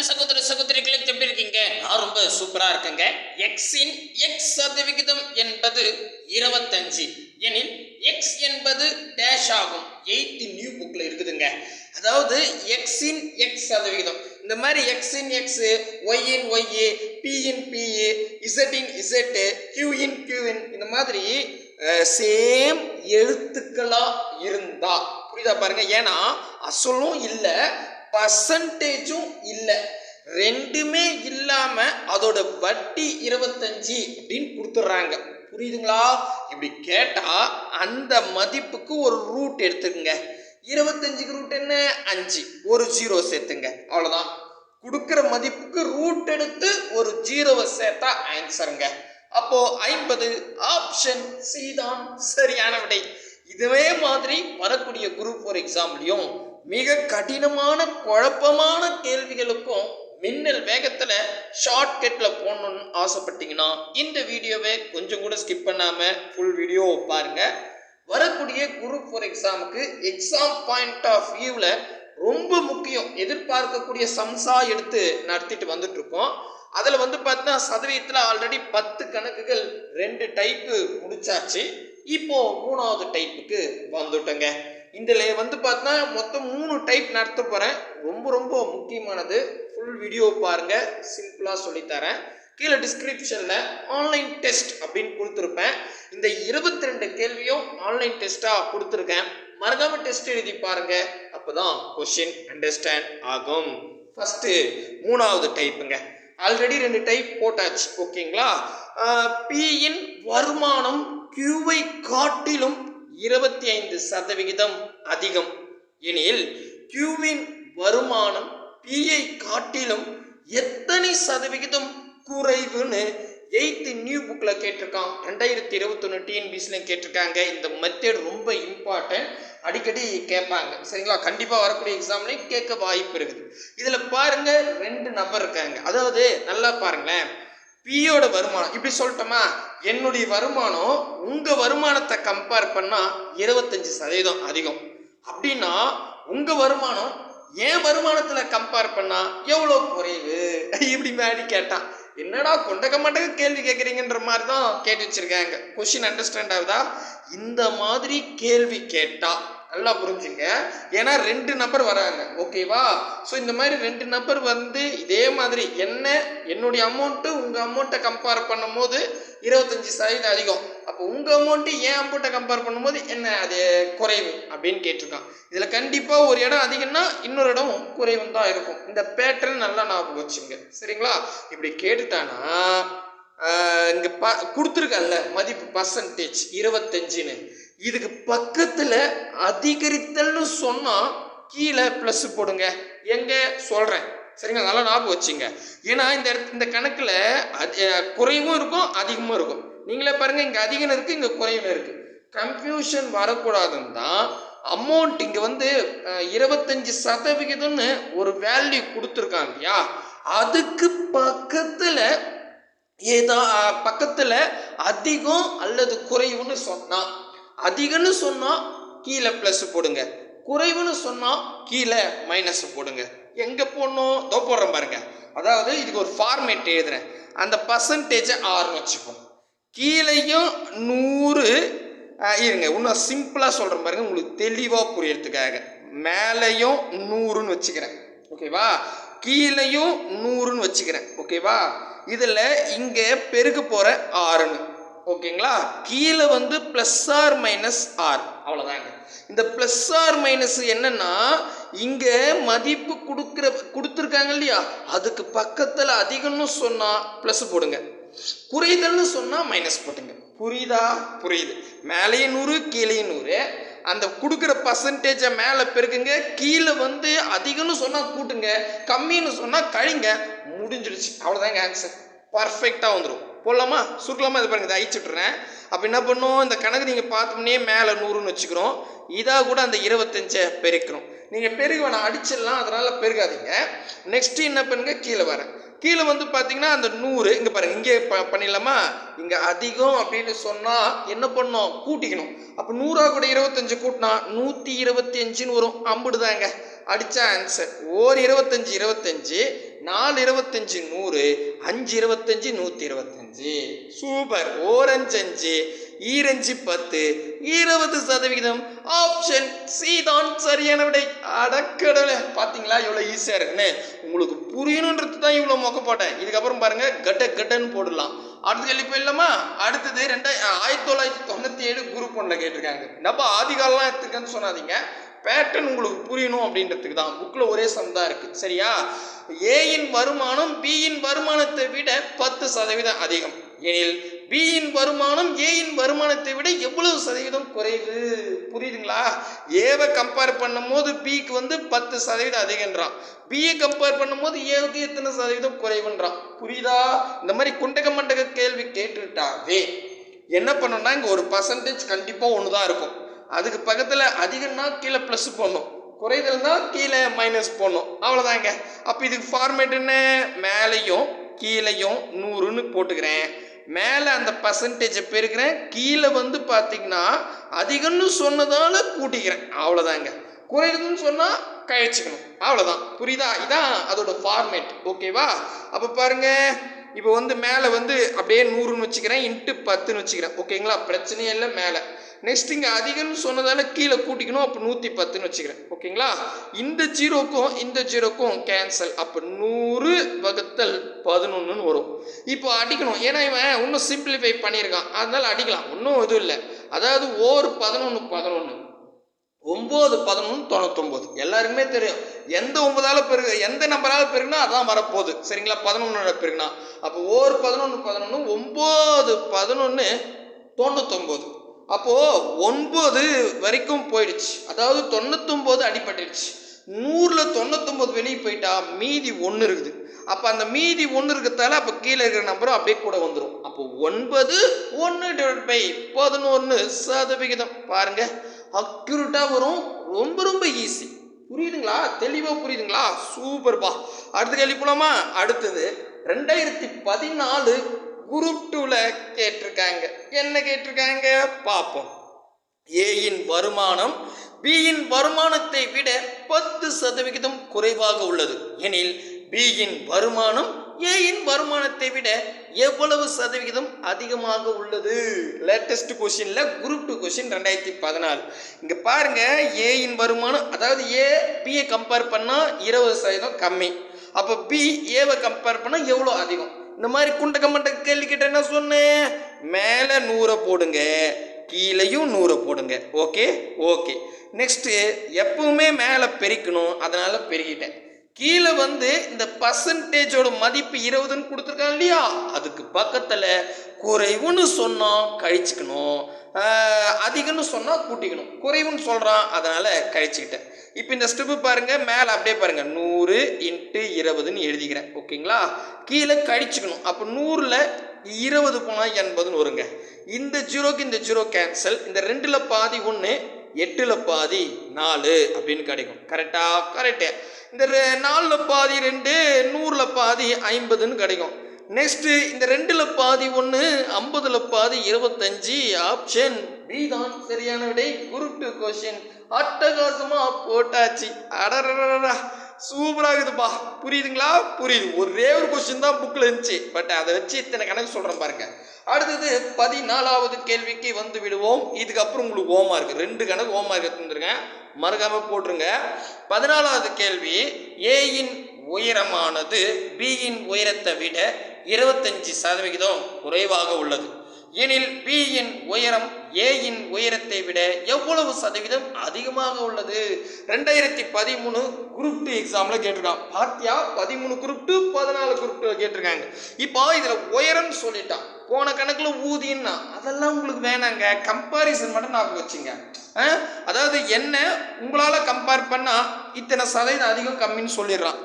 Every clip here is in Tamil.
அன்பு சகோதர சகோதரிகளை எப்படி இருக்கீங்க? நான் ரொம்ப சூப்பரா இருக்கேங்க. எக்ஸின் எக்ஸ் சதவிகிதம் என்பது இருபத்தஞ்சு. எனில் எக்ஸ் என்பது டேஷ் ஆகும். எயித்து நியூ புக்ல இருக்குதுங்க. அதாவது எக்ஸின் எக்ஸ் சதவிகிதம். இந்த மாதிரி எக்ஸின் எக்ஸ் ஒய்இன் ஒய்ஏ பிஇன் பிஏ இசட்டின் இசட்டு கியூஇன் கியூஇன் இந்த மாதிரி சேம் எழுத்துக்களா இருந்தா. புரியுதா பாருங்க? ஏன்னா அசலும் இல்லை பர்சன்டேஜும் இல்லை. ரெண்டுமே இல்லாம அதோட வட்டி இருபத்தஞ்சு அப்படின்னு கொடுத்துட்றாங்க புரியுதுங்களா? இப்படி கேட்டா அந்த மதிப்புக்கு ஒரு ரூட் எடுத்துக்கங்க. இருபத்தஞ்சுக்கு ரூட் என்ன? அஞ்சு. ஒரு ஜீரோ சேர்த்துங்க. அவ்வளோதான் கொடுக்குற மதிப்புக்கு ரூட் எடுத்து ஒரு ஜீரோவை சேர்த்தா ஆன்சருங்க அப்போ ஐம்பது ஆப்ஷன் சி தான் சரியான விடை. இதுவே மாதிரி வரக்கூடிய குரூப் ஃபோர் எக்ஸாம்லையும் மிக கடினமான குழப்பமான கேள்விகளுக்கும் மின்னல் வேகத்தில் ஷார்ட்கட்டில் போகணுன்னு ஆசைப்பட்டீங்கன்னா இந்த வீடியோவை கொஞ்சம் கூட ஸ்கிப் பண்ணாமல் ஃபுல் வீடியோ பாருங்க. வரக்கூடிய குரூப் ஃபோர் எக்ஸாமுக்கு எக்ஸாம் பாயிண்ட் ஆஃப் வியூவில் ரொம்ப முக்கியம் எதிர்பார்க்கக்கூடிய சம்சா எடுத்து நடத்திட்டு வந்துட்டுருக்கோம். அதில் வந்து பார்த்தா சதவீதத்தில் ஆல்ரெடி பத்து கணக்குகள் ரெண்டு டைப்பு முடிச்சாச்சு. இப்போ மூணாவது டைப்புக்கு வந்துட்டோங்க. இதில் வந்து பார்த்தா மொத்தம் மூணு டைப் நடத்த போகிறேன் ரொம்ப ரொம்ப முக்கியமானது. ஃபுல் வீடியோ பாருங்கள் சிம்பிளாக சொல்லித்தரேன் கீழே டிஸ்கிரிப்ஷனில் ஆன்லைன் டெஸ்ட் அப்படின்னு கொடுத்துருப்பேன். இந்த இருபத்தி ரெண்டு கேள்வியும் ஆன்லைன் டெஸ்ட்டாக கொடுத்துருக்கேன். மறக்காமல் டெஸ்ட் எழுதி பாருங்க. அப்பதான் கொஷின் அண்டர்ஸ்டாண்ட் ஆகும். ஃபஸ்ட்டு மூணாவது டைப்புங்க ஆல்ரெடி ரெண்டு டைப் போட்டாச்சு. ஓகேங்களா பியின் வருமானம் கியூவை காட்டிலும் இருபத்தி ஐந்து சதவிகிதம் அதிகம். எனில் கியூவின் வருமானம் பியை காட்டிலும் எத்தனை சதவிகிதம் குறைவுன்னு எயித்து நியூ புக்கில் கேட்டிருக்கான். ரெண்டாயிரத்தி இருபத்தொன்று டிஎன்பிசிலையும் கேட்டிருக்காங்க. இந்த மெத்தட் ரொம்ப இம்பார்ட்டன்ட் அடிக்கடி கேட்பாங்க. சரிங்களா? கண்டிப்பாக வரக்கூடிய எக்ஸாம்லேயும் கேட்க வாய்ப்பு இருக்குது. இதில் பாருங்கள் ரெண்டு நபர் இருக்காங்க. அதாவது நல்லா பாருங்களேன். பியோட வருமானம். இப்படி சொல்லட்டோமா? என்னுடைய வருமானம் உங்கள் வருமானத்தை கம்பேர் பண்ணால் இருபத்தஞ்சி சதவீதம் அதிகம். அப்படின்னா உங்கள் வருமானம் என் வருமானத்தில் கம்பேர் பண்ணால் எவ்வளோ குறைவு? இப்படி மாதிரி கேட்டான். என்னடா கொண்டக்க மாட்டக்க கேள்வி கேட்குறீங்கன்ற மாதிரி தான் கேட்டு வச்சிருக்காங்க. கொஷின் அண்டர்ஸ்டாண்ட் ஆகுதா? இந்த மாதிரி கேள்வி கேட்டா நல்லா புரிஞ்சுங்க. ஏன்னா ரெண்டு நபர் வராங்க. ஓகேவா ஸோ இந்த மாதிரி ரெண்டு நபர் வந்து இதே மாதிரி என்ன? என்னுடைய அமௌண்ட்டு உங்கள் அமௌண்ட்டை கம்பேர் பண்ணும்போது இருபத்தஞ்சி சதவீதம் அதிகம். அப்போ உங்கள் அமௌண்ட்டு ஏன் அமௌண்ட்டை கம்பேர் பண்ணும்போது என்ன அது குறைவு அப்படின்னு கேட்டிருக்கான். இதில் கண்டிப்பாக ஒரு இடம் அதிகம்னா இன்னொரு இடம் குறைவும் தான் இருக்கும். இந்த பேட்டர்ன் நல்லா ஞாபகம் வச்சுங்க. சரிங்களா? இப்படி கேட்டுட்டானா இங்கே ப கொடுத்துருக்கல்ல மதிப்பு பர்சன்டேஜ் இருபத்தஞ்சின்னு. இதுக்கு பக்கத்தில் அதிகரித்தல்னு சொன்னால் கீழே ப்ளஸ் போடுங்க. எங்கே? சொல்கிறேன் சரிங்க நல்லா ஞாபகம் வச்சுங்க. ஏன்னா இந்த இடத்து இந்த கணக்கில் அது குறைவும் இருக்கும் அதிகமும் இருக்கும். நீங்களே பாருங்கள் இங்கே அதிகம் இருக்குது இங்கே குறைவும் இருக்குது கன்ஃபியூஷன் வரக்கூடாதுன்னு தான் அமௌண்ட் இங்கே வந்து இருபத்தஞ்சி சதவிகிதம்னு ஒரு வேல்யூ கொடுத்துருக்காங்க இல்லையா? அதுக்கு பக்கத்தில் ஏதா பக்கத்தில் அதிகம் அல்லது குறைவுன்னு சொன்னால் அதிகம்னு சொன்னால் கீழே ப்ளஸ் போடுங்க. குறைவுன்னு சொன்னால் கீழே மைனஸ் போடுங்க. எங்கே போடணும்? தோ போடுறேன் பாருங்க. அதாவது இதுக்கு ஒரு ஃபார்மேட் எழுதுறேன். அந்த பர்சன்டேஜை ஆறுன்னு வச்சுப்போம். கீழேயும் நூறு இருங்க. இன்னும் சிம்பிளாக சொல்கிறேன் பாருங்க. உங்களுக்கு தெளிவாக புரியறதுக்காக மேலேயும் நூறுன்னு வச்சுக்கிறேன். ஓகேவா கீழேயும் நூறுன்னு வச்சுக்கிறேன். ஓகேவா இதில் இங்கே பெருக போகிற ஆறுன்னு. ஓகேங்களா? கீழே வந்து ப்ளஸ் ஆர் மைனஸ் ஆர் அவ்வளோதாங்க இந்த ப்ளஸ் ஆர் மைனஸ் என்னன்னா இங்கே மதிப்பு கொடுக்குற கொடுத்துருக்காங்க இல்லையா? அதுக்கு பக்கத்தில் அதிகம்னு சொன்னால் ப்ளஸ் போடுங்க. குறைதல்னு சொன்னால் மைனஸ் போட்டுங்க. புரியுதா? புரியுது. மேலேயும் நூறு கீழே நூறு. அந்த கொடுக்குற பர்சன்டேஜை மேலே பெருக்குங்க. கீழே வந்து அதிகம்னு சொன்னால் கூட்டுங்க. கம்மின்னு சொன்னால் கழிங்க. முடிஞ்சிடுச்சு. அவ்வளோதாங்க ஆன்சர் பர்ஃபெக்டாக வந்துடும் போடலாமா? சுருக்கலாமா இது பாருங்க இதை அழிச்சுட்றேன் அப்போ என்ன பண்ணும்? இந்த கணக்கு நீங்கள் பார்த்தோம்னே மேலே நூறுன்னு வச்சுக்கிறோம். இதாக கூட அந்த இருபத்தஞ்சை பெருக்கணும். நீங்கள் பெருக வேணாம் அடிச்சிடலாம் அதனால் பெருகாதீங்க. நெக்ஸ்ட்டு என்ன பண்ணுங்க? கீழே வரேன் கீழே வந்து பார்த்தீங்கன்னா அந்த நூறு இங்கே பாருங்க இங்கே ப பண்ணிடலாமா? இங்கே அதிகம் அப்படின்னு சொன்னால் என்ன பண்ணோம்? கூட்டிக்கணும். அப்போ நூறா கூட இருபத்தஞ்சு கூட்டினா நூற்றி இருபத்தி அஞ்சுன்னு வரும். அம்புடுதாங்க. அடித்தா ஆன்சர் ஓர் இருபத்தஞ்சு இருபத்தஞ்சு. நாலு இருபத்தஞ்சு நூறு அஞ்சு இருபத்தஞ்சு நூற்றி இருபத்தஞ்சு. சூப்பர். ஓரஞ்சு அஞ்சு ஈரஞ்சு பத்து இருபது சதவிகிதம். ஆப்ஷன் சி தான் சரியான விடை. அடக்கடவுளே பார்த்தீங்களா எவ்வளோ ஈஸியாக இருக்குன்னு. உங்களுக்கு புரியணுன்றது தான் இவ்வளோ மொக்க போட்டேன் இதுக்கப்புறம் பாருங்க கட்ட கட்டன்னு போடலாம். அடுத்த கேள்வி போயிடலாமா? அடுத்தது ரெண்டாய் ஆயிரத்தி தொள்ளாயிரத்தி தொண்ணூற்றி ஏழு குரூப் ஒன்றில் கேட்டிருக்காங்க. என்னப்பா ஆதிகாலம்லாம் எடுத்துக்கன்னு சொன்னாதீங்க. பேட்டர்ன் உங்களுக்கு புரியணும் அப்படின்றதுக்கு தான். புக்கில் ஒரே சம் தான் இருக்குது சரியா? ஏயின் வருமானம் பியின் வருமானத்தை விட பத்து சதவீதம் அதிகம். எனில் பியின் வருமானம் ஏயின் வருமானத்தை விட எவ்வளவு சதவீதம் குறைவு? புரியுதுங்களா? ஏவை கம்பேர் பண்ணும்போது பிக்கு வந்து பத்து சதவீதம் அதிகன்றான் பிஏ கம்பேர் பண்ணும்போது ஏவுக்கு எத்தனை சதவீதம் குறைவுன்றான். புரியுதா? இந்த மாதிரி குண்டக மண்டக கேள்வி கேட்டுட்டாவே என்ன பண்ணணும்னா இங்கே ஒரு பர்சன்டேஜ் கண்டிப்பாக ஒன்று தான் இருக்கும். அதுக்கு பக்கத்தில் அதிகம்னா கீழே ப்ளஸ் குறைதல் தான் கீழே மைனஸ் போடணும். அவ்வளோதாங்க அப்போ இதுக்கு ஃபார்மேட் என்ன? மேலேயும் கீழேயும் நூறுன்னு போட்டுக்கிறேன். மேலே அந்த பர்சன்டேஜை பெருக்கிறேன். கீழே வந்து பார்த்தீங்கன்னா அதிகம்னு சொன்னதால கூட்டிக்கிறேன். அவ்வளோதாங்க குறையுதுன்னு சொன்னால் கழிச்சுக்கணும். அவ்வளோதான் புரியுதா? இதான் அதோட ஃபார்மேட் ஓகேவா? அப்போ பாருங்க. இப்போ வந்து மேலே வந்து அப்படியே நூறுன்னு வச்சுக்கிறேன். இன்ட்டு பத்துன்னு வச்சுக்கிறேன். ஓகேங்களா? பிரச்சனையே இல்லை மேலே. நெக்ஸ்ட் இங்கே அதிகம்னு சொன்னதால் கீழே கூட்டிக்கணும் அப்போ நூற்றி பத்துன்னு வச்சுக்கிறேன். ஓகேங்களா? இந்த ஜீரோக்கும் இந்த ஜீரோக்கும் கேன்சல் அப்போ நூறு வகுத்தல் பதினொன்றுன்னு வரும். இப்போ அடிக்கணும். ஏன்னா இவன் இன்னும் சிம்பிளிஃபை பண்ணியிருக்கான். அதனால் அடிக்கலாம். ஒன்றும் இதுவும் இல்லை. அதாவது ஓர் பதினொன்று பதினொன்று ஒம்பது பதினொன்று தொண்ணூத்தொம்பது. எல்லாருக்குமே தெரியும். எந்த ஒன்பதால பெருகு எந்த நம்பரால் பெருகுனா அதான் வரப்போகுது. சரிங்களா? பதினொன்று பெருகுனா. அப்போ ஓர் பதினொன்று பதினொன்று ஒம்பது பதினொன்று தொண்ணூத்தொம்பது. அப்போது ஒன்பது வரைக்கும் போயிடுச்சு. அதாவது தொண்ணூத்தொம்பது அடிபட்டுடுச்சு. நூறில் தொண்ணூத்தொம்பது வெளியே போயிட்டா மீதி ஒன்று இருக்குது. அப்போ அந்த மீதி ஒன்று இருக்கிறதால அப்போ கீழே இருக்கிற நம்பரும் அப்படியே கூட வந்துடும் அப்போ ஒன்பது ஒன்று டிவைட் பை பதினொன்று சதவிகிதம். பாருங்க. அக்யூரட்டாக வரும். ரொம்ப ரொம்ப ஈஸி புரியுதுங்களா? தெளிவாக புரியுதுங்களா? சூப்பர்பா அடுத்து கேள்வி போலாமா? அடுத்தது. ரெண்டாயிரத்தி பதினாலு குரூப் டூவில் கேட்டிருக்காங்க. என்ன கேட்டிருக்காங்க? பார்ப்போம். ஏயின் வருமானம் பியின் வருமானத்தை விட பத்து சதவிகிதம் குறைவாக உள்ளது. எனில் பியின் வருமானம் ஏயின் வருமானத்தை விட எவ்வளவு சதவிகிதம் அதிகமாக உள்ளது? லேட்டஸ்ட் கொஷின்ல குரூப் டூ கொஷின் ரெண்டாயிரத்தி பதினாலு. இங்க பாருங்க ஏயின் வருமானம் அதாவது ஏ பியை கம்பேர் பண்ணா இருபது சதவீதம் கம்மி. அப்போ பி ஏவை கம்பேர் பண்ணால் எவ்வளோ அதிகம்? இந்த மாதிரி குண்டக்க மண்டக்க கேள்வி கிட்ட என்ன சொன்னேன் மேலே நூறை போடுங்க கீழேயும் நூறை போடுங்க. ஓகே ஓகே நெக்ஸ்ட்டு எப்பவுமே மேலே பெருக்கணும். அதனால் பெருகிட்டேன். கீழே வந்து இந்த பர்சன்டேஜோட மதிப்பு இருபதுன்னு கொடுத்துருக்காங்க இல்லையா? அதுக்கு பக்கத்தில் குறைவுன்னு சொன்னால் கழிச்சுக்கணும். அதிகம்னு சொன்னால் கூட்டிக்கணும். குறைவுன்னு சொல்கிறான் அதனால் கழிச்சுக்கிட்டேன். இப்போ இந்த ஸ்டெப்பு பாருங்கள் மேலே அப்படியே பாருங்கள் நூறு இன்ட்டு இருபதுன்னு எழுதிக்கிறேன். ஓகேங்களா? கீழே கழிச்சுக்கணும். அப்போ நூறில் இருபது போனால் எண்பதுன்னு வருங்க. இந்த ஜீரோக்கு இந்த ஜீரோ கேன்சல் இந்த ரெண்டில் பாதி ஒன்று எட்டில் பாதி நாலு அப்படின்னு கிடைக்கும். கரெக்டாக கரெக்டு இந்த ரெ- நாலில் பாதி ரெண்டு நூறில் பாதி ஐம்பதுன்னு கிடைக்கும். நெக்ஸ்ட்டு இந்த ரெண்டில் பாதி ஒன்று ஐம்பதில் பாதி இருபத்தஞ்சி ஆப்ஷன் பி தான். சரியான விடை குரூப் டூ கொஷின் அட்டகாசமாக போட்டாச்சு அடரடா சூப்பராக இருக்குதுப்பா. புரியுதுங்களா? புரியுது. ஒரே ஒரு கொஸ்டின் தான் புக்கில் இருந்துச்சு. பட் அதை வச்சு இத்தனை கணக்கு சொல்கிறேன் பாருங்கள் அடுத்தது பதினாலாவது கேள்விக்கு வந்து விடுவோம். இதுக்கப்புறம் உங்களுக்கு ஓமா இருக்கு. ரெண்டு கணக்கு ஓமா இருக்கு. தந்துருங்க. மறக்காம போட்டுருங்க. பதினாலாவது கேள்வி ஏயின் உயரமானது பியின் உயரத்தை விட இருபத்தஞ்சி சதவிகிதம் குறைவாக உள்ளது. எனில் பியின் உயரம் ஏயின் உயரத்தை விட எவ்வளவு சதவீதம் அதிகமாக உள்ளது? ரெண்டாயிரத்தி பதிமூணு குரூப் டூ எக்ஸாமில் கேட்டிருக்கான். பாத்தியா? பதிமூணு குரூப் டூ பதினாலு குரூப் டூ கேட்டிருக்காங்க. இப்போ இதில் உயரம்னு சொல்லிட்டான். போன கணக்கில் ஊதின்னா அதெல்லாம் உங்களுக்கு வேணாங்க. கம்பாரிசன் மட்டும் ஞாபகம் வச்சுங்க. அதாவது என்ன உங்களால் கம்பேர் பண்ணால் இத்தனை சதவீதம் அதிகம் கம்மின்னு சொல்லிடுறான்.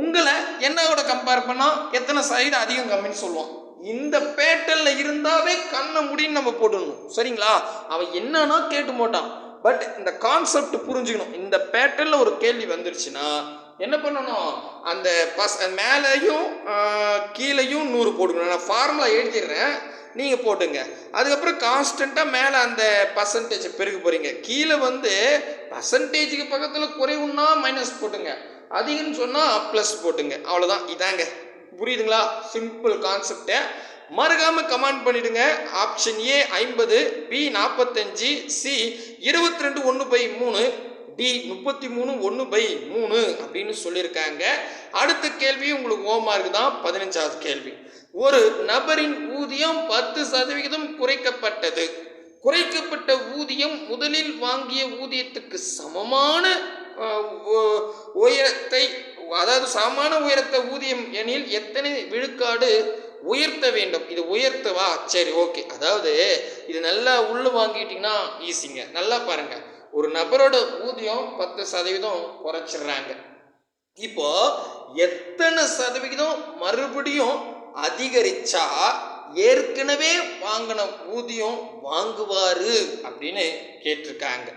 உங்களை என்னோட கம்பேர் பண்ணால் எத்தனை சதவீதம் அதிகம் கம்மின்னு சொல்லுவான். இந்த பேட்டலில் இருந்தாவே கண்ணை முடின்னு நம்ம போட்டுடணும். சரிங்களா? அவன் என்னன்னா கேட்டு மாட்டான். பட் இந்த கான்செப்ட் புரிஞ்சுக்கணும். இந்த பேட்டலில் ஒரு கேள்வி வந்துருச்சுன்னா என்ன பண்ணணும்? அந்த பஸ் மேலேயும் கீழேயும் நூறு போட்டுக்கணும். நான் ஃபார்முலா எழுதிடுறேன். நீங்கள் போட்டுங்க. அதுக்கப்புறம் கான்ஸ்டண்ட்டாக மேலே அந்த பர்சன்டேஜ் பெருக போகிறீங்க கீழே வந்து பர்சன்டேஜுக்கு பக்கத்தில் குறைவுன்னா மைனஸ் போட்டுங்க. அதிகம்னு சொன்னால் ப்ளஸ் போட்டுங்க. அவ்வளோதான் இதாங்க. புரியுதுங்களா? சிம்பிள் கான்செப்டை மறக்காமல் கமெண்ட் பண்ணிவிடுங்க ஆப்ஷன் ஏ ஐம்பது பி நாற்பத்தஞ்சு சி இருபத்தி ரெண்டு ஒன்று பை மூணு. டி முப்பத்தி மூணு ஒன்று பை மூணு அப்படின்னு சொல்லியிருக்காங்க. அடுத்த கேள்வி உங்களுக்கு ஹோம்மார்க் தான் பதினஞ்சாவது கேள்வி. ஒரு நபரின் ஊதியம் பத்து சதவிகிதம் குறைக்கப்பட்டது. குறைக்கப்பட்ட ஊதியம் முதலில் வாங்கிய ஊதியத்துக்கு சமமான உயரத்தை அதாவது சமமான உயரத்தை ஊதியம் எனில் எத்தனை விழுக்காடு உயர்த்த வேண்டும்? இது உயர்த்தவா? சரி ஓகே. அதாவது இது நல்லா உள்ள வாங்கிட்டீங்கன்னா ஈஸிங்க நல்லா பாருங்கள் ஒரு நபரோட ஊதியம் பத்து சதவீதம் குறைச்சிடுறாங்க. இப்போ எத்தனை சதவிகிதம் மறுபடியும் அதிகரிச்சா ஏற்கனவே வாங்கின ஊதியம் வாங்குவாரு அப்படின்னு கேட்டிருக்காங்க.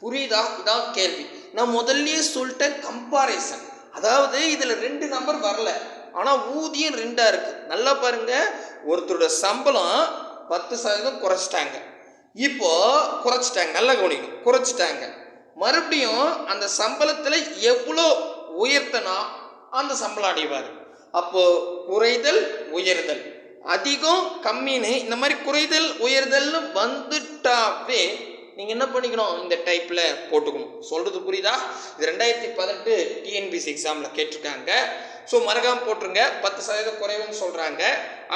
புரியுதா? இதான் கேள்வி. நான் முதல்லயே சொல்லிட்டேன் கம்பாரிசன் அதாவது இதுல ரெண்டு நம்பர் வரல. ஆனா ஊதியம் ரெண்டா இருக்கு. நல்லா பாருங்க. ஒருத்தரோட சம்பளம் பத்து சதவீதம் குறைச்சிட்டாங்க. இப்போ குறைச்சிட்டாங்க நல்லா கவனிக்கணும். குறைச்சிட்டாங்க. மறுபடியும் அந்த சம்பளத்தில் எவ்வளோ உயர்த்தனா அந்த சம்பளம் அடைவார்? அப்போ குறைதல் உயர்தல். அதிகம் கம்மின்னு இந்த மாதிரி குறைதல் உயர்தல்னு வந்துட்டாவே நீங்கள் என்ன பண்ணிக்கணும்? இந்த டைப்பில் போட்டுக்கணும். சொல்கிறது புரியுதா? இது ரெண்டாயிரத்தி பதினெட்டு டிஎன்பிசி எக்ஸாமில் கேட்டிருக்காங்க. ஸோ மறக்காமல் போட்டுருங்க. பத்து சதவீதம் குறைவுன்னு சொல்கிறாங்க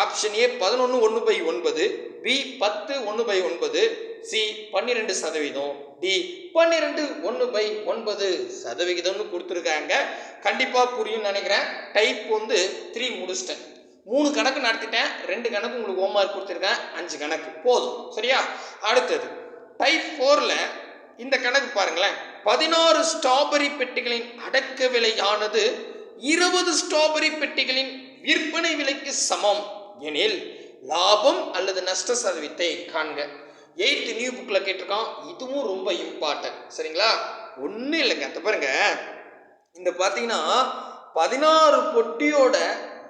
ஆப்ஷன் ஏ பதினொன்று ஒன்று பை ஒன்பது பி பத்து ஒன்று பை ஒன்பது சி பன்னிரெண்டு சதவீதம் டி பன்னிரெண்டு ஒன்று பை ஒன்பது சதவிகிதம்னு கொடுத்துருக்காங்க. கண்டிப்பாக புரியும்னு நினைக்கிறேன். டைப் வந்து த்ரீ முடிச்சிட்டேன். மூணு கணக்கு நடத்திட்டேன். ரெண்டு கணக்கு உங்களுக்கு ஹோம்ஒர்க் கொடுத்துருக்கேன். அஞ்சு கணக்கு. போதும். சரியா? அடுத்தது டைப் ஃபோரில் இந்த கணக்கு பாருங்களேன். பதினாறு ஸ்ட்ராபெரி பெட்டிகளின் அடக்க விலையானது இருபது ஸ்ட்ராபெரி பெட்டிகளின் விற்பனை விலைக்கு சமம். எனில் லாபம் அல்லது நஷ்ட சதவீதத்தை காண்க. எயித்து நியூ புக்கில் கேட்டிருக்கோம் இதுவும் ரொம்ப இம்பார்ட்டன்ட் சரிங்களா? ஒன்றும் இல்லைங்க. அந்த பாருங்க. இந்த பார்த்தீங்கன்னா பதினாறு பொட்டியோட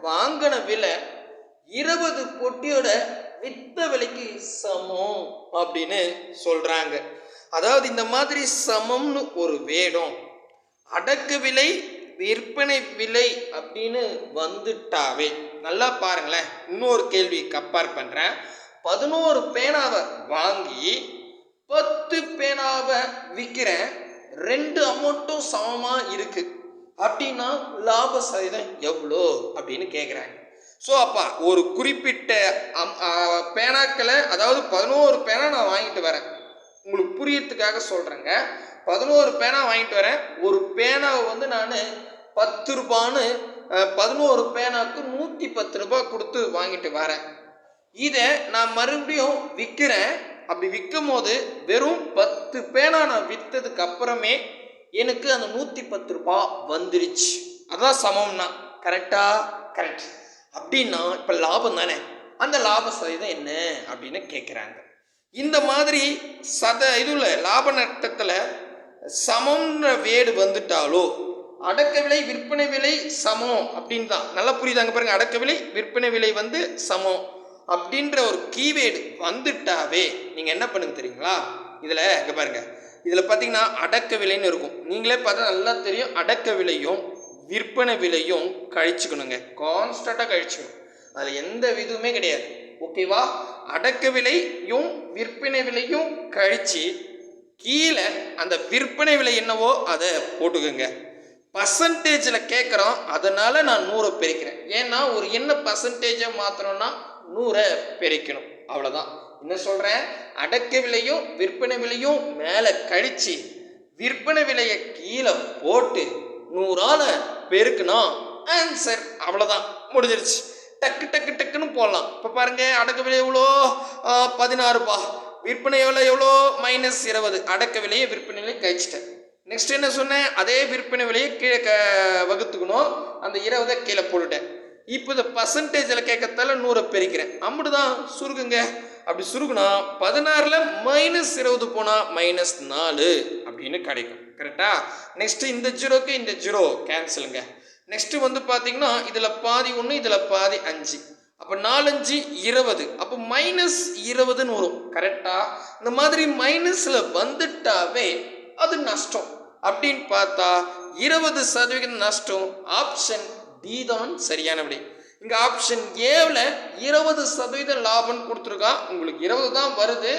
வாங்கின விலை இருபது பொட்டியோட வித்த விலைக்கு சமம் அப்படின்னு சொல்கிறாங்க அதாவது இந்த மாதிரி சமம்னு ஒரு வேடம் அடக்கு விலை விற்பனை விலை அப்படின்னு வந்துட்டாவே. நல்லா பாருங்களேன். இன்னொரு கேள்வி கம்பேர் பண்ணுறேன் பதினோரு பேனாவை வாங்கி பத்து பேனாவை விற்கிறேன் ரெண்டு அமௌண்ட்டும் சமமாக இருக்குது அப்படின்னா லாப சதவீதம் எவ்வளோ அப்படின்னு கேட்குறாங்க ஸோ அப்பா ஒரு குறிப்பிட்ட அம்- பேனாக்களை அதாவது பதினோரு பேனா நான் வாங்கிட்டு வரேன். உங்களுக்கு புரியறதுக்காக சொல்கிறேங்க பதினோரு பேனா வாங்கிட்டு வரேன். ஒரு பேனாவை வந்து நான் பத்து ரூபான்னு பதினோரு பேனாவுக்கு நூற்றி பத்து ரூபாய் கொடுத்து வாங்கிட்டு வரேன். இதை நான் மறுபடியும் விற்கிறேன் அப்படி விற்கும் போது வெறும் பத்து பேனா நான் விற்றதுக்கு அப்புறமே எனக்கு அந்த நூற்றி பத்து ரூபாய் வந்துருச்சு. அதான் சமம்னா. கரெக்டா கரெக்ட் அப்படின்னா இப்போ லாபம் தானே? அந்த லாப சதவீதம் என்ன? அப்படின்னு கேட்குறாங்க இந்த மாதிரி சத இதுல லாப நட்டத்தில் சமம்ன்ற வேடு வந்துட்டாலோ அடக்க விலை விற்பனை விலை சமம் அப்படின்னு தான். நல்லா புரியுதாங்க பாருங்க அடக்க விலை விற்பனை விலை வந்து சமம் அப்படின்ற ஒரு கீவேடு வந்துட்டாவே நீங்கள் என்ன பண்ணுங்க தெரியுங்களா? இதில் இங்கே பாருங்க. இதில் பார்த்தீங்கன்னா அடக்க விலைன்னு இருக்கும். நீங்களே பார்த்தா நல்லா தெரியும் அடக்க விலையும் விற்பனை விலையும் கழிச்சுக்கணுங்க. கான்ஸ்டண்ட்டாக கழிச்சுக்கணும். அதில் எந்த விதமே கிடையாது. ஓகேவா அடக்க விலையும் விற்பனை விலையும் கழித்து கீழே அந்த விற்பனை விலை என்னவோ அதை போட்டுக்கோங்க. பர்சன்டேஜில் கேட்குறோம் அதனால நான் நூறை பெருக்கிறேன். ஏன்னா ஒரு என்ன பர்சன்டேஜை மாற்றணும்னா நூறை பெருக்கணும். அவ்வளோதான் என்ன சொல்கிறேன் அடக்க விலையும் விற்பனை விலையும் மேலே கழித்து விற்பனை விலையை கீழே போட்டு நூறால் பெருக்கணும். ஆன்சர் அவ்வளோதான் முடிஞ்சிருச்சு. டக்கு டக்கு டக்குன்னு போடலாம். இப்போ பாருங்க அடக்க விலை எவ்வளோ? பதினாறுபா. விற்பனை எவ்வளோ? எவ்வளோ மைனஸ் இருபது. அடக்க விலையை விற்பனை விலையை கழிச்சிட்டேன். நெக்ஸ்ட் என்ன சொன்னேன்? அதே விற்பனை விலையை கீழே க வகுத்துக்கணும். அந்த இருபதை கீழே போட்டுட்டேன். இப்போ இந்த பர்சன்டேஜில் கேட்கறதால நூறை பெருக்கிறேன். அம்முடு தான் சுருக்குங்க. அப்படி சுருக்குனா பதினாறில் மைனஸ் இருபது போனால் மைனஸ் நாலு அப்படின்னு கிடைக்கும். கரெக்டா நெக்ஸ்ட் இந்த ஜீரோக்கு இந்த ஜீரோ கேன்சலுங்க நெக்ஸ்ட் வந்து பார்த்தீங்கன்னா இதில் பாதி ஒன்று இதில் பாதி அஞ்சு. அப்போ நாலஞ்சு இருபது. அப்போ மைனஸ் இருபதுன்னு வரும். கரெக்டாக இந்த மாதிரி மைனஸில் வந்துட்டாவே அது நஷ்டம். அப்படின்னு பார்த்தா இருபது சதவிகிதம் நஷ்டம் ஆப்ஷன் டி தான் சரியான விடை. ஆப்ஷன் ஏவில் இருபது சதவீதம் லாபம்னு கொடுத்துருக்கான் உங்களுக்கு இருபது தான் வருது.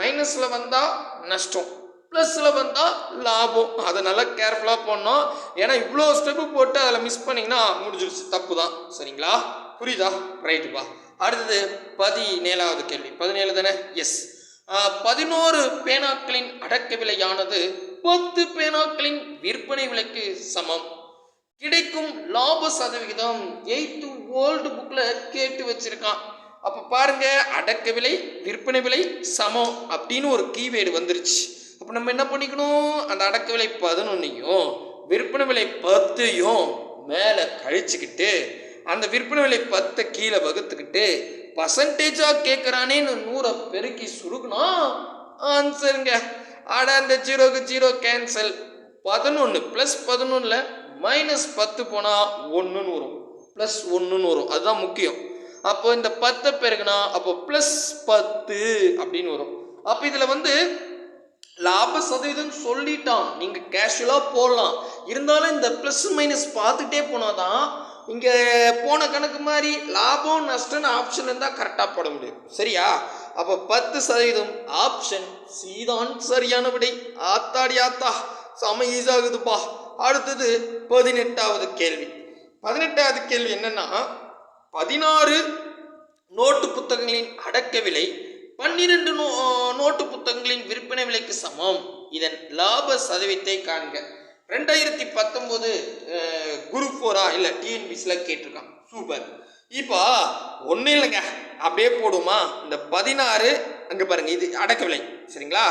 மைனஸில் வந்தால் நஷ்டம். ப்ளஸில் வந்தால் லாபம். அதை நல்லா கேர்ஃபுல்லாக பண்ணோம் ஏன்னா இவ்வளோ ஸ்டெப்பு போட்டு அதில் மிஸ் பண்ணிங்கன்னா முடிஞ்சிருச்சு. தப்பு தான். சரிங்களா? புரியுதா? ரைட்டுப்பா அடுத்தது பதினேழாவது கேள்வி. பதினேழு தானே? எஸ் பதினோரு பேனாக்களின் அடக்க விலையானது பத்து பேனாக்களின் விற்பனை விலைக்கு சமம். கிடைக்கும் லாப சதவிகிதம் எயித்து ஓல்டு புக்கில் கேட்டு வச்சிருக்கான். அப்போ பாருங்க அடக்க விலை விற்பனை விலை சமம் அப்படின்னு ஒரு கீவேர்டு வந்துருச்சு. அப்போ நம்ம என்ன பண்ணிக்கணும்? அந்த அடக்க விலை பதினொன்னையும் விற்பனை விலை பத்தையும் மேலே கழிச்சுக்கிட்டு அந்த விற்பனை விலை பத்தை கீழே வகுத்துக்கிட்டு பர்சன்டேஜாக கேட்குறானேன்னு நூறை பெருக்கி சுருக்குனா ஆன்சருங்க ஆட அந்த ஜீரோக்கு ஜீரோ கேன்சல் பதினொன்று ப்ளஸ் பதினொன்றில் மைனஸ் பத்து போனால் ஒன்றுன்னு வரும். ப்ளஸ் ஒன்றுன்னு வரும். அதுதான் முக்கியம். அப்போ இந்த பத்தை பெருக்குனா அப்போ ப்ளஸ் பத்து அப்படின்னு வரும். அப்போ இதில் வந்து லாப சதவீதம் சொல்லிட்டான். நீங்கள் கேஷுவலாக போடலாம். இருந்தாலும் இந்த ப்ளஸ் மைனஸ் பார்த்துட்டே போனாதான் இங்கே போன கணக்கு மாதிரி லாபம் நஷ்டம்னு ஆப்ஷன் இருந்தால் கரெக்டாக போட முடியும். சரியா? அப்போ பத்து சதவீதம் ஆப்ஷன் சீதான் சரியான விடை. ஆத்தாடி ஆத்தா செம ஈஸாகுதுப்பா அடுத்தது பதினெட்டாவது கேள்வி. பதினெட்டாவது கேள்வி என்னன்னா பதினாறு நோட்டு புத்தகங்களின் அடக்க விலை பன்னிரண்டு நோ நோட்டு புத்தகங்களின் விற்பனை விலைக்கு சமம். இதன் லாப சதவீதத்தை காண்க. ரெண்டாயிரத்தி பத்தொம்போது குரூப் ஃபோரா இல்லை டிஎன்பிசியில் கேட்டிருக்கான் சூப்பர். இப்போ ஒன்றும் இல்லைங்க. அப்படியே போடுமா இந்த பதினாறு அங்கே பாருங்கள் இது அடக்க விலை சரிங்களா?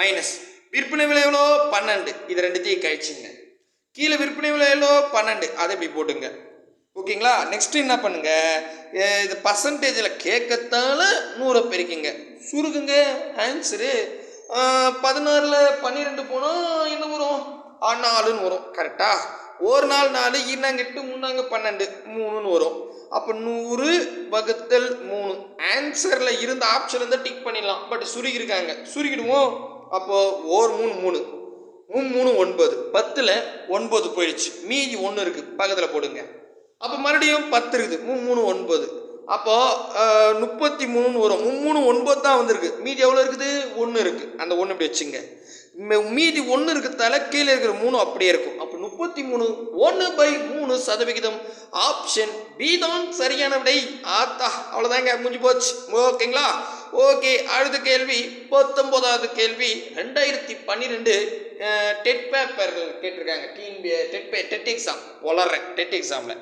மைனஸ் விற்பனை விலை எவ்வளோ? பன்னெண்டு. இது ரெண்டுத்தையும் கழிச்சுங்க. கீழே விற்பனை விலை எவ்வளோ? பன்னெண்டு. அதை இப்படி போட்டுங்க. ஓகேங்களா? நெக்ஸ்ட் என்ன பண்ணுங்க? இது பர்சன்டேஜில் கேட்கத்தால நூறை பெருக்கிங்க. சுருக்குங்க ஆன்சரு பதினாறில் பன்னிரெண்டு போனால் என்ன வரும்? ஆ, நாலுன்னு வரும் கரெக்டா ஒரு நாள் நாலு இன்னாங்க முன்னாங்க பன்னெண்டு மூணுன்னு வரும். அப்போ நூறு வகுத்தல் மூணு. ஆன்சரில் இருந்த ஆப்ஷன் இருந்தால் டிக் பண்ணிடலாம். பட் சுருக்கிருக்காங்க சுருகிடுவோம். அப்போது ஓர் மூணு மூணு. மூணு மூணு ஒன்பது. பத்தில் ஒன்பது போயிடுச்சு. மீதி ஒன்று இருக்குது பக்கத்தில் போடுங்க. அப்போ மறுபடியும் பத்து இருக்குது. மூணு மூணு ஒன்பது. அப்போது முப்பத்தி மூணுன்னு வரும். மூணு மூணு ஒன்பது தான் வந்திருக்கு. மீதி எவ்வளோ இருக்குது? ஒன்று இருக்குது அந்த ஒன்று இப்படி வச்சுங்க. மீதி ஒன்று இருக்கிறதால கீழே இருக்கிற மூணு அப்படியே இருக்கும். அப்போ முப்பத்தி மூணு ஒன்று பை மூணு சதவிகிதம். ஆப்ஷன் பி தான் சரியான விடை. ஆத்தா அவ்வளோதாங்க முடிஞ்சு போச்சு. ஓகேங்களா? ஓகே அடுத்த கேள்வி பத்தொம்போதாவது கேள்வி. ரெண்டாயிரத்தி பன்னிரெண்டு டெட் பேப்பர்கள் கேட்டிருக்காங்க. டிஎன்பி டெட் பே டெட் எக்ஸாம் வளர்றேன் டெட் எக்ஸாமில்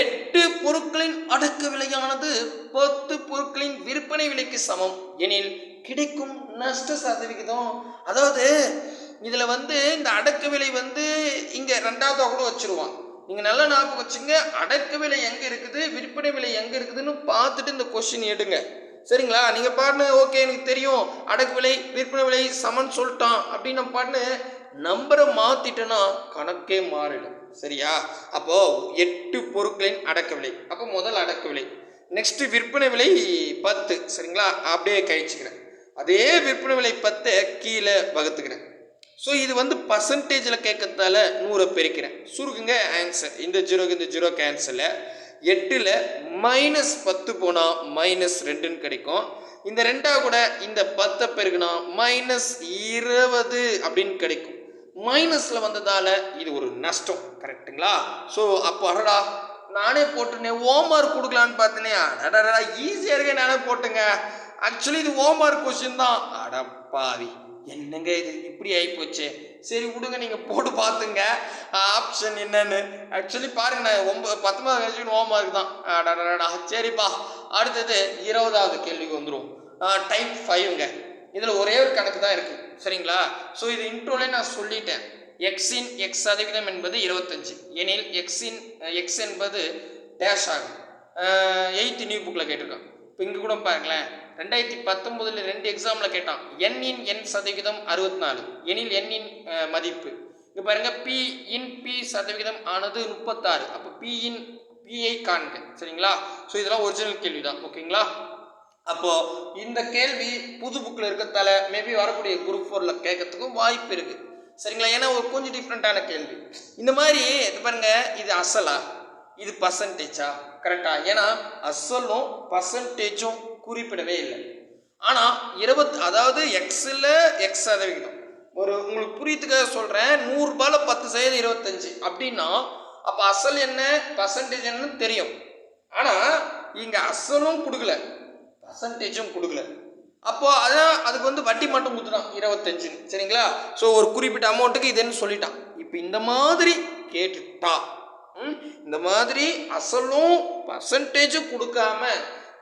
எட்டு பொருட்களின் அடக்க விலையானது பத்து பொருட்களின் விற்பனை விலைக்கு சமம். எனில் கிடைக்கும் நஷ்ட சதவிகிதம் அதாவது இதில் வந்து இந்த அடக்கு விலை வந்து இங்கே ரெண்டாவதாக கூட வச்சிருவான். நீங்கள் நல்லா ஞாபகம் வச்சுங்க அடக்கு விலை எங்கே இருக்குது விற்பனை விலை எங்கே இருக்குதுன்னு பார்த்துட்டு இந்த கொஸ்டின் எடுங்க. சரிங்களா? நீங்கள் பாருங்க ஓகே எனக்கு தெரியும் அடக்கு விலை விற்பனை விலை சமன் சொல்லிட்டான் அப்படின்னு நம்ம பாருன்னு நம்பரை மாற்றிட்டேன்னா கணக்கே மாறிடும். சரியா? அப்போ எட்டு பொருட்களின் அடக்க விலை. அப்போ முதல் அடக்க விலை. நெக்ஸ்ட் விற்பனை விலை பத்து. சரிங்களா? அப்படியே கழிச்சுக்கிறேன். அதே விற்பனை விலை பத்தை கீழே வகுத்துக்கிறேன். ஸோ இது வந்து பர்சன்டேஜில் கேட்கறதால நூறை பெருக்கிறேன். சுருக்குங்க ஆன்சர் இந்த ஜீரோக்கு இந்த ஜீரோ கேன்சலில் எட்டில் மைனஸ் பத்து போனால் மைனஸ் ரெண்டுன்னு கிடைக்கும். இந்த ரெண்டா கூட இந்த பத்தை பெருக்குனா மைனஸ் இருபது அப்படின்னு கிடைக்கும். மைனஸில் வந்ததால் இது ஒரு நஷ்டம் கரெக்ட்டுங்களா ஸோ அப்போ அடடா நானே போட்டுனேன் ஹோம்ஒர்க் கொடுக்கலான்னு பார்த்தேனே. அடடா ஈஸியாக இருக்கே நானே போட்டுங்க. ஆக்சுவலி இது ஹோம்ஒர்க் கொஸ்டின் தான். அடப்பாவி என்னங்க இது? இப்படி ஆகிப்போச்சு சரி விடுங்க. நீங்கள் போட்டு பார்த்துங்க. ஆப்ஷன் என்னன்னு. ஆக்சுவலி பாருங்க நான் ஒம்பது பத்தொன்பது கழிச்சு ஹோம்ஒர்க் தான். அடடடா சரிப்பா. அடுத்தது இருபதாவது கேள்விக்கு வந்துடும் டைப் ஃபைவ்ங்க இதில் ஒரே ஒரு கணக்கு தான் இருக்குது சரிங்களா? ஸோ இது இன்ட்ரோலே நான் சொல்லிட்டேன். எக்ஸின் எக்ஸ் சதவீதம் என்பது இருபத்தஞ்சு. எனில் எக்ஸின் எக்ஸ் என்பது டேஷ் ஆகும். எயித்து நியூ புக்கில் கேட்டிருக்கோம் இப்போ இங்கே கூட பாருங்களேன். ரெண்டாயிரத்தி பத்தொம்போதில் ரெண்டு எக்ஸாமில் கேட்டான். எண்ணின் எண் சதவிகிதம் அறுபத்தி நாலு எனில் எண்ணின் மதிப்பு. இங்கே பாருங்க பி இன் பி சதவிகிதம் ஆனது முப்பத்தாறு. அப்போ பி இன் பிஐ காண்க. சரிங்களா? ஸோ இதெல்லாம் ஒரிஜினல் கேள்வி தான் ஓகேங்களா அப்போ இந்த கேள்வி புது புக்கில் இருக்கிறதால மேபி வரக்கூடிய குரூப் ஃபோரில் கேட்கறதுக்கும் வாய்ப்பு இருக்கு. சரிங்களா? ஏன்னா ஒரு கொஞ்சம் டிஃப்ரெண்ட்டான கேள்வி. இந்த மாதிரி இது பாருங்க இது அசலா? இது பர்சன்டேஜா கரெக்டா ஏன்னா அசலும் பர்சன்டேஜும் குறிப்பிடவே இல்லை. ஆனால் இருபத் அதாவது எக்ஸில் எக்ஸ் சதவிகிதம். ஒரு உங்களுக்கு புரியத்துக்காக சொல்கிறேன் நூறுரூபால பத்து சதவீதம் இருபத்தஞ்சு. அப்படின்னா அப்போ அசல் என்ன? பர்சன்டேஜ் என்னன்னு தெரியும். ஆனால் இங்கே அசலும் கொடுக்கல. பர்சன்டேஜும் கொடுக்கல. அப்போ அதான் அதுக்கு வந்து வட்டி மட்டும் கொடுத்துட்டான் இருபத்தஞ்சுன்னு. சரிங்களா? ஸோ ஒரு குறிப்பிட்ட அமௌண்ட்டுக்கு இதுன்னு சொல்லிட்டான்? இப்போ இந்த மாதிரி கேட்டுட்டா ம், இந்த மாதிரி அசலும் பர்சன்டேஜும் கொடுக்காம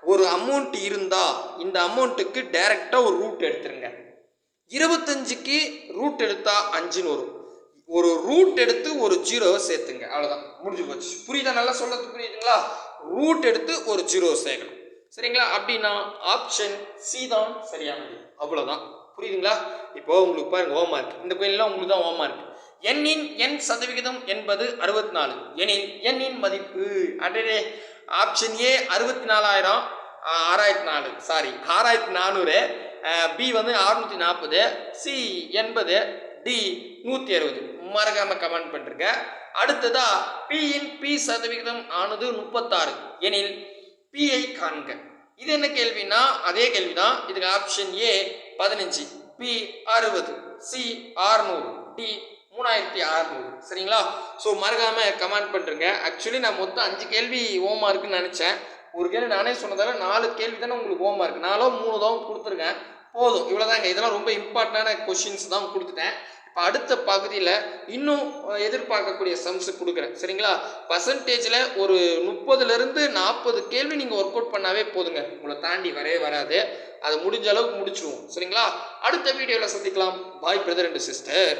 ஒரு அமௌண்ட் இருந்தால் இந்த அமௌண்ட்டுக்கு டைரெக்டாக ஒரு ரூட் எடுத்துருங்க. இருபத்தஞ்சுக்கு ரூட் எடுத்தால் அஞ்சுன்னு வரும். ஒரு ரூட் எடுத்து ஒரு ஜீரோவை சேர்த்துங்க. அவ்வளோதான் முடிஞ்சு போச்சு. புரியுதா? நல்லா சொல்கிறது புரியுதுங்களா? ரூட் எடுத்து ஒரு ஜீரோவை சேர்க்கணும். சரிங்களா? அப்படின்னா ஆப்ஷன் சி தான் சரியானது அவ்வளோதான் புரியுதுங்களா? இப்போ உங்களுக்கு பாருங்க ஓமா மார்க் இந்த கோயிலெலாம் உங்களுக்கு தான் ஓமா மார்க் எண்ணின் எண் சதவிகிதம் என்பது அறுபத்தி நாலு. எனில் எண்ணின் மதிப்பு. அடடே. ஆப்ஷன் ஏ அறுபத்தி நாலாயிரம் ஆறாயிரத்தி நாலு சாரி ஆறாயிரத்தி நானூறு பி வந்து அறுநூற்றி நாற்பது சி எண்பது டி நூற்றி அறுபது மறக்காம கமெண்ட் பண்ணிருக்க அடுத்ததா பியின் பி சதவிகிதம் ஆனது முப்பத்தாறு. எனில் பிஐ காண்க. இது என்ன கேள்வினா அதே கேள்வி தான் இதுக்கு ஆப்ஷன் ஏ பதினஞ்சு பி அறுபது சி ஆறுநூறு டி மூணாயிரத்தி அறநூறு. சரிங்களா? ஸோ மறக்காமல் கமெண்ட் பண்ணுறேங்க ஆக்சுவலி நான் மொத்தம் அஞ்சு கேள்வி ஓமா இருக்குன்னு நினச்சேன். ஒரு கேள்வி நானே சொன்னதால நாலு கேள்வி தானே உங்களுக்கு ஓமா இருக்குது நாலோ மூணு தான் கொடுத்துருக்கேன். போதும். இவ்வளோதாங்க இதெல்லாம் ரொம்ப இம்பார்ட்டண்டான கொஷின்ஸ் தான் கொடுத்துட்டேன். இப்போ அடுத்த பகுதியில் இன்னும் எதிர்பார்க்கக்கூடிய சம்ஸ் கொடுக்குறேன். சரிங்களா? பர்சன்டேஜில் ஒரு முப்பதுலேருந்து நாற்பது கேள்வி நீங்கள் ஒர்க் அவுட் பண்ணாவே போதுங்க. உங்களை தாண்டி வரவே வராது. அது முடிஞ்ச அளவுக்கு முடிச்சிருவோம். சரிங்களா? அடுத்த வீடியோவில் சந்திக்கலாம். பாய் பிரதர் அண்ட் சிஸ்டர்